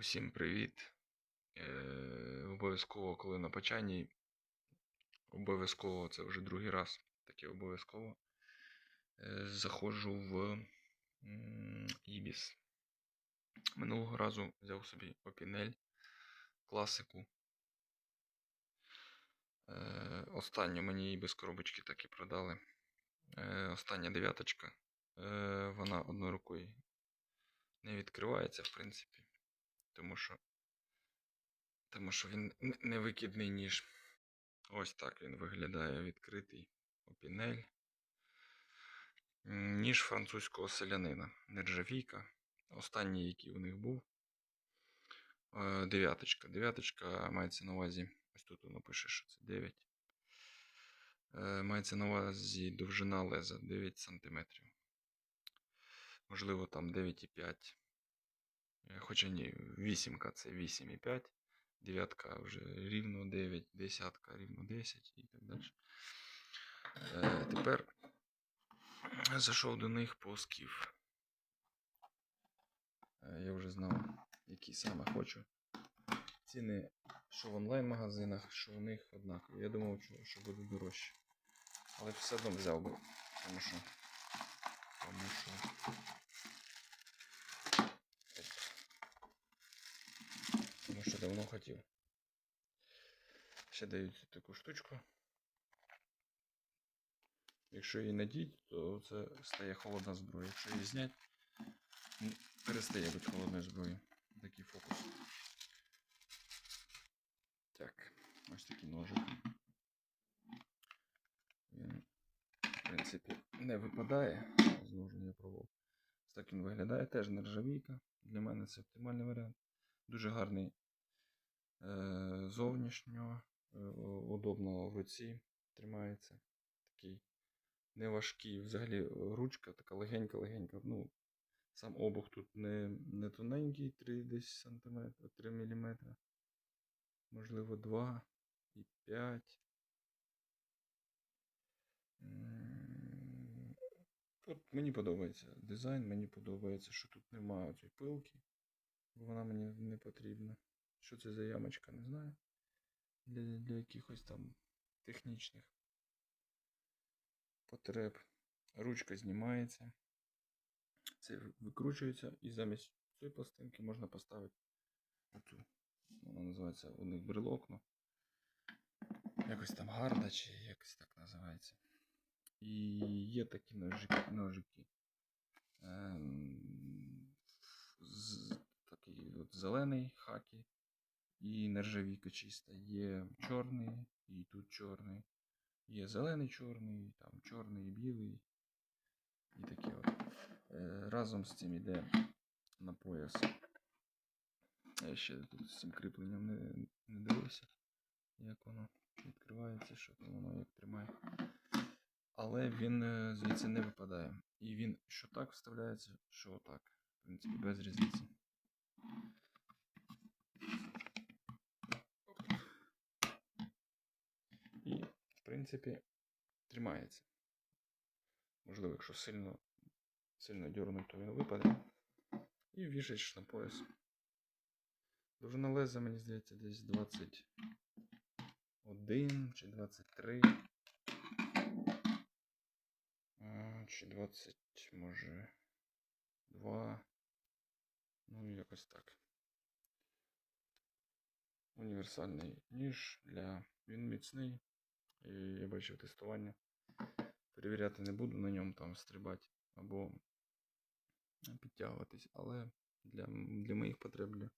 Усім привіт. Е, обов'язково, коли на почанні, обов'язково, це вже другий раз, таке обов'язково. Е, заходжу в Ібіс. Минулого разу взяв собі Опінель, класику. Е, останню мені Ібіс коробочки так і продали. Е, остання дев'яточка. Е, вона одною рукою не відкривається, в принципі. Тому що, тому що він н- невикидний ніж. Ось так він виглядає відкритий опінель. Ніж французького селянина. Нержавійка. Останній, який у них був. Е, Дев'яточка. Дев'яточка мається на увазі. Ось тут воно пише, що це 9. Е, Мається на увазі довжина леза 9 см. Можливо, там 9,5. Е, Хоча ні, вісімка це 8,5, дев'ятка вже рівно 9, десятка рівно 10 і так далі. Е, тепер зайшов до них по скіф. Е, я вже знав, які саме хочу. Ціни, що в онлайн-магазинах, що в них однакові. Я думав, що буде дорожче. Але все одно взяв би. Тому що. Тому що. Оп. Тому що давно хотів. Ще дають таку штучку. Якщо її надіть, то це стає холодна зброя. Якщо її зняти, перестає бути холодною зброєю. Такий фокус. Так, ось такий ножик. Він, в принципі, не випадає. Знову ж я пробував. Ось так він виглядає. Теж нержавійка. Для мене це оптимальний варіант. Дуже гарний зовнішньо, е, удобно в руці тримається. Такий неважкий. Взагалі ручка така легенька-легенька. Ну, сам обух тут не, не тоненький, 3 десь сантиметра, 3 мм. Можливо, 2 і 5. М, От мені подобається дизайн, мені подобається, що тут немає цієї пилки, бо вона мені не потрібна. Що це за ямочка, не знаю. Для, для якихось там технічних потреб. Ручка знімається. Це викручується і замість цієї пластинки можна поставити оцю. Вона називається у них брелокно. Якось там гарда чи якось так називається. І є такі ножики. ножики. Ем, з, такий от зелений хакі і нержавійка чиста. Є чорний і тут чорний. Є зелений чорний, там чорний і білий. І такі от. Е, разом з цим йде на пояс. Я ще тут з цим кріпленням не, не дивився, як воно відкривається, що там воно як тримає. Але він е, звідси не випадає. І він що так вставляється, що так. В принципі, без різниці. І, в принципі, тримається. Можливо, якщо сильно, сильно дернуть, то він випаде. І вішаєш на пояс. Довжина леза, мені здається, десь 21 чи 23. Чи 20, може 2. Ну, якось так. Універсальний ніж для. Він міцний. І я бачив тестування. Перевіряти не буду на ньому там стрибати або підтягуватись, але для, для моїх потреб, для,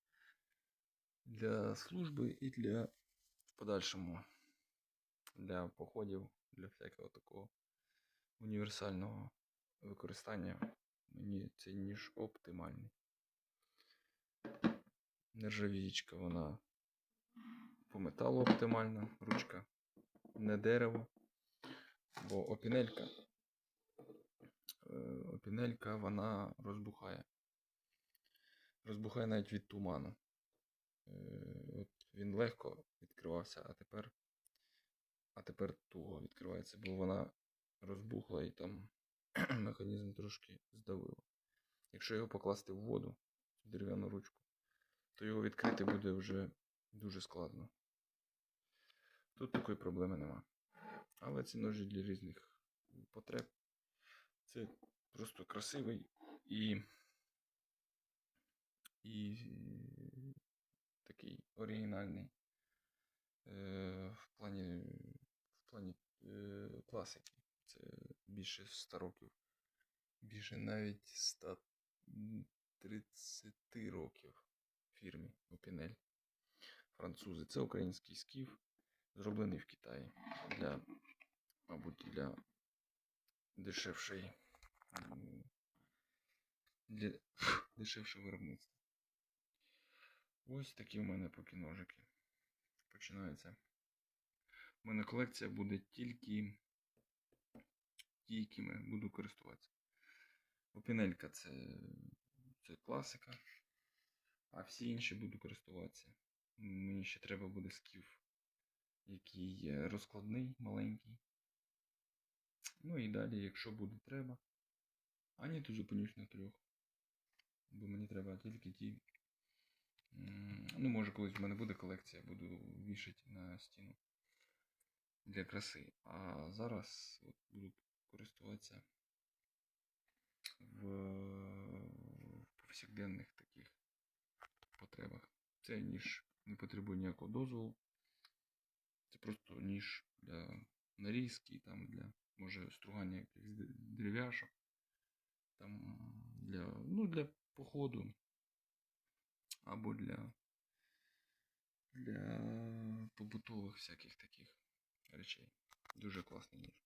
для служби і для в подальшому для походів, для всякого такого універсального використання мені цей ніж оптимальний. Нержавієчка, вона по металу оптимальна, ручка не дерево, бо опінелька, е, опінелька вона розбухає. Розбухає навіть від туману. Е, От він легко відкривався, а тепер, а тепер туго відкривається, бо вона розбухла і там механізм трошки здавило. Якщо його покласти в воду, цю дерев'яну ручку, то його відкрити буде вже дуже складно. Тут такої проблеми нема. Але ці ножі для різних потреб. Це просто красивий і, і такий оригінальний е, в плані, в плані е, класики. Це більше 100 років. Більше навіть 130 років фірмі Опінель. Французи. Це український скіф, зроблений в Китаї. Для, мабуть, для дешевшої. Для дешевшого виробництва. Ось такі в мене поки ножики. Починається. У мене колекція буде тільки ті, якими буду користуватися. Опінелька це, це класика, а всі інші буду користуватися. Мені ще треба буде скіф, який є розкладний, маленький. Ну і далі, якщо буде треба. А ні, то зупинюсь на трьох. Бо мені треба тільки ті. Ну, може, колись в мене буде колекція, буду вішати на стіну для краси. А зараз от буду користуватися в, в повсякденних таких потребах. Це ніж не потребує ніякого дозволу. Просто ніж для нарізки, там для, може, стругання якихось дерев'яшок, там для, ну, для походу або для, для побутових всяких таких речей. Дуже класний ніж.